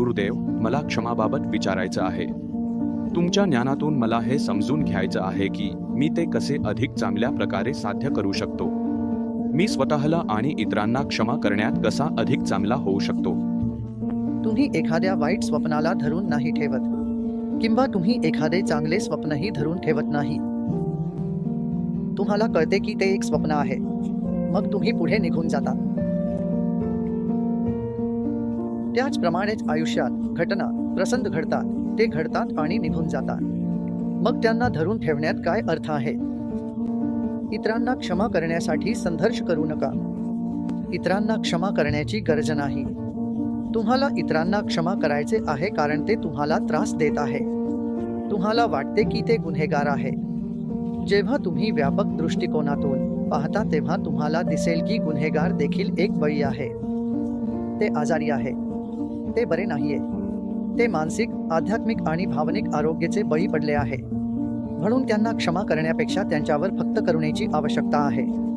गुरुदेव मला क्षमाबाबत विचारायचं आहे. तुमच्या ज्ञानातून मला हे समजून घ्यायचं आहे की मी ते कसे अधिक चांगल्या प्रकारे साध्य करू शकतो. मी स्वतःला आणि इतरांना क्षमा करण्यात कसा अधिक चांगला होऊ शकतो? तुम्ही एखाद्या वाईट स्वप्नाला धरून नाही ठेवत. किंवा तुम्ही एखादे चांगले स्वप्नही धरून ठेवत नाही. तुम्हाला कळते की ते एक स्वप्न आहे. मग तुम्ही पुढे निघून जाता. त्याचप्रमाणेच आयुष्यात घटना प्रसंग घडतात. ते घडतात आणि निघून जातात. मग त्यांना धरून ठेवण्यात काय अर्थ आहे? इतरांना क्षमा करण्यासाठी संघर्ष करू नका. इतरांना क्षमा करण्याची गरज नाही. तुम्हाला इतरांना क्षमा करायचे आहे कारण ते तुम्हाला त्रास देत आहे. तुम्हाला वाटते की ते गुन्हेगार आहे. जेव्हा तुम्ही व्यापक दृष्टिकोनातून पाहता तेव्हा तुम्हाला दिसेल की गुन्हेगार देखील एक बळी आहे. ते आजारी आहे. ते बरे नाहीये. ते मानसिक आध्यात्मिक आणि भावनिक आरोग्याचे बळी पडले आहे. म्हणून त्यांना क्षमा करण्यापेक्षा त्यांच्यावर फक्त करुणेची आवश्यकता आहे.